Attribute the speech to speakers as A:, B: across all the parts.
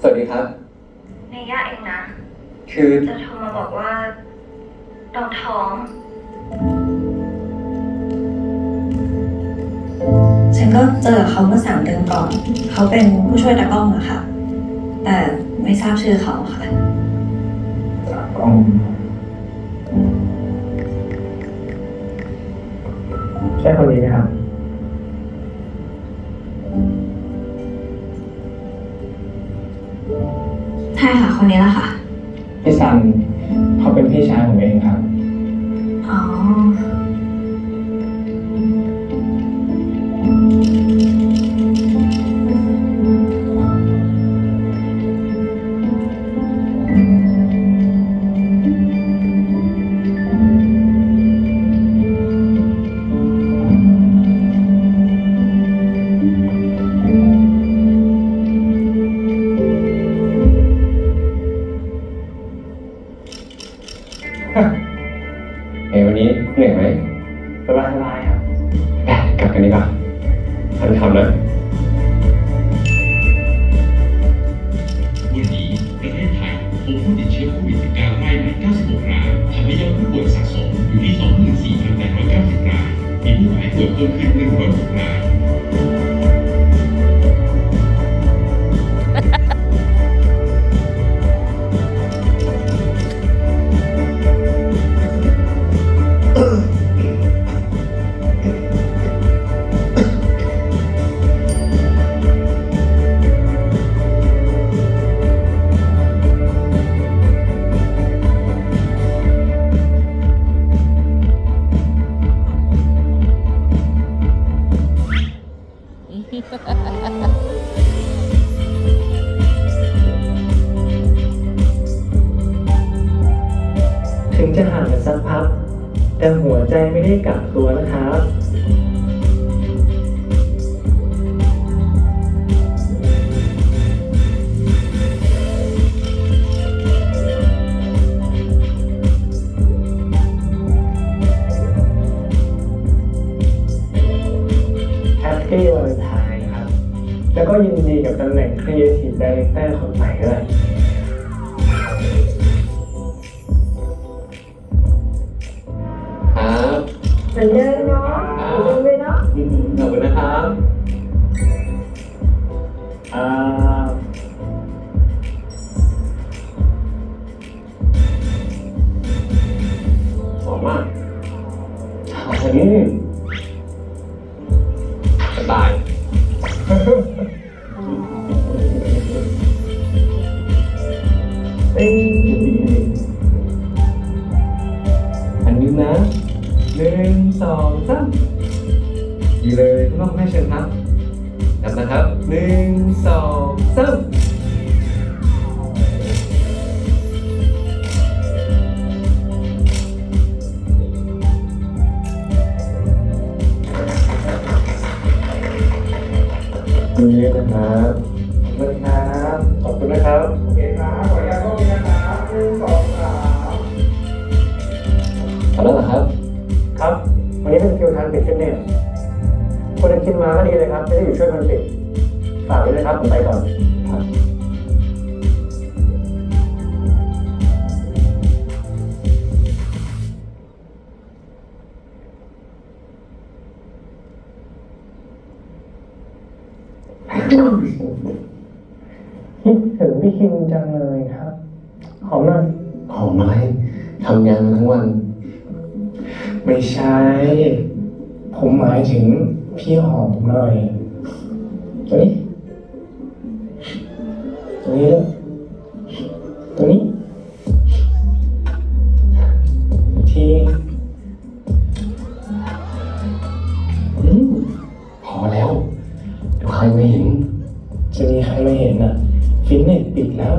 A: สวัสดีครับ
B: เนย่าเองนะ
A: คือ
B: จะโทรมาบอกว่าเราท้อง
C: ฉันก็เจอเขาเมื่อสามเดือนก่อน เขาเป็นผู้ช่วยตากล้องอะค่ะ แต่ไม่ทราบชื่อเขาค่ะ
D: กล้องใช่คนนี้ไหมครับ
C: ช่ค่ะ คนนี้แหละค่ะ
D: พี่ซันเขาเป็นพี่ชายผมเองครับ
C: อ๋อ
A: เอ้ยวันนี้เหนื่อยไหม
D: สบายสบายครับ
A: ไปกลับกันดีกว่าทันทำนะ
E: วันนี้ประเทศไทยพบผู้ติดเชื้อโควิด -19 รายใหม่96รายทำให้ยอดผู้ป่วยสะสมอยู่ที่ 24,890รายมีผู้หายป่วยเพิ่มขึ้น106ราย
D: ถึงจะห่างกันสักพัก แต่หัวใจไม่ได้กลับตัวนะครับ แล้วก็ยินดีกับตำแหน่ง Creative Director คนใหม่ด้วย
A: ครับ
B: เหมือนเดิมเนาะเหมือนเดิมเลยเนาะ
A: ขอบคุณนะครับ
D: อ่า เอ้ย
A: อันนี้นะ
D: หนึ่งสองสาม
A: ดีเลยคุณพ่อคุณแม่เชิญครับกลับนะครับหนึ่งสองสาม
D: นี่นะครับขอบคุณครับ ขอบคุณนะครับ คิวทางตินสคนจะคิดมาก็ดีเลยครับจะได้อยู่ช่วยคนติดฝากไว้เลยครับผมไปก่อน
A: ครับ
D: คิดถึงพี่คิมจังเลยครับ หอมหน่อย
A: หอมอะไรทำงานมาทั้งวัน
D: ไม่ใช่ ผมหมายถึงพี่หอมผมหน่อยตัวนี้ตัวนี้ด้วยตัวนี้อีกทีอืม
A: พอแล้ว เดี๋ยวใครไม่เห็น
D: จะมีใครมาเห็นอะ ฟิตเนสปิดแล้ว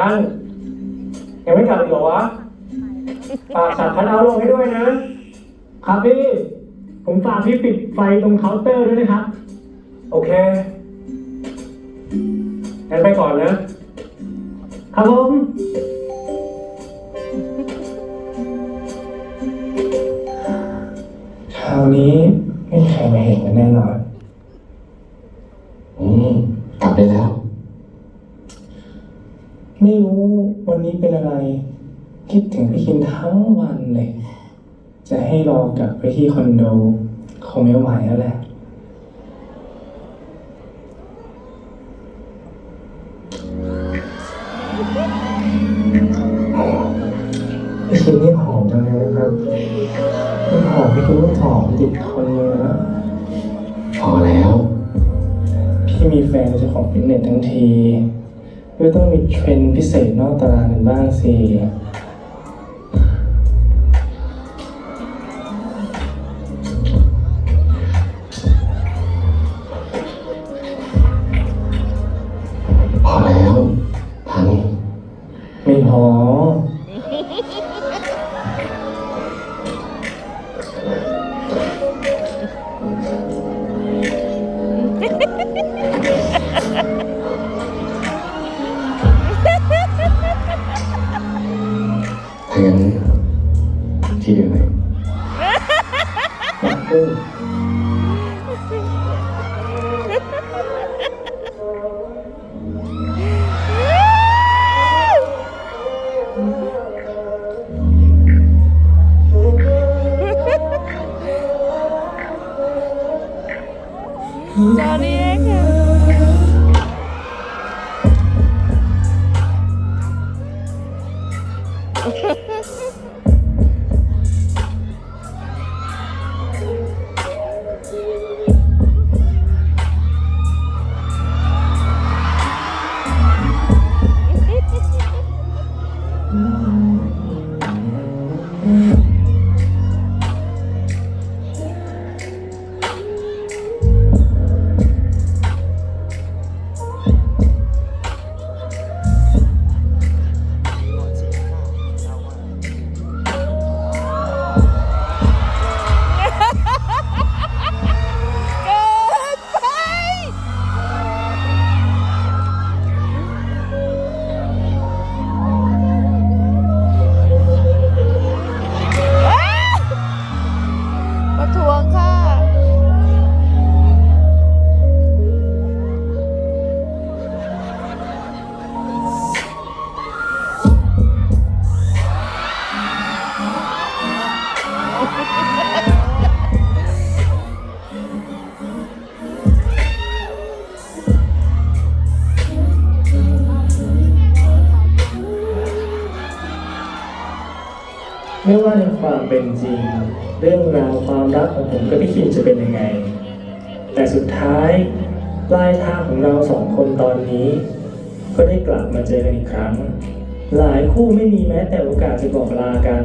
D: ท่านยังไม่กลับอีกเหรอวะปากสามพันเอาลงให้ด้วยนะ ครับพี่ ผมฝากพี่ปิดไฟตรงเคาน์เตอร์ด้วยนะครับ โอเคงั้นไปก่อนนะ ครับผมคราวนี้ไม่มีใครมาเห็นกันแน่นอน
A: อืม กลับได้แล้ว
D: ไม่รู้ วันนี้เป็นอะไร คิดถึงพี่คินทั้งวันเลย จะให้รอกลับไปที่คอนโดคงไม่ไหวแล้วแหละ พี่คินนี่หอมจังเลยนะครับมันหอมพี่คินนี่หอมติดคนเลยนะ
A: พอแล้ว
D: พี่มีแฟนเป็นเจ้าของฟิตเนสทั้งที ไม่ต้องมีเทรนด์พิเศษนอกตารางกันบ้างสิ
F: จอ ไม่
D: ว่าในความเป็นจริง เรื่องราวความรักของผมกับพี่คิมจะเป็นยังไง แต่สุดท้ายปลายทางของเราสองคนตอนนี้ ก็ได้กลับมาเจอกันอีกครั้ง หลายคู่ไม่มีแม้แต่โอกาสจะบอกลากัน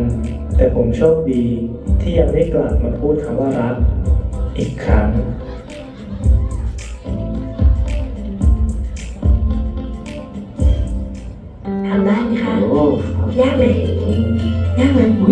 D: แต่ผมโชคดีที่ยังได้กลับมาพูดคำว่ารักอีกครั้ง
F: ทำ
D: ได้ไหมคะ
A: ยากไหม
D: ยากไหม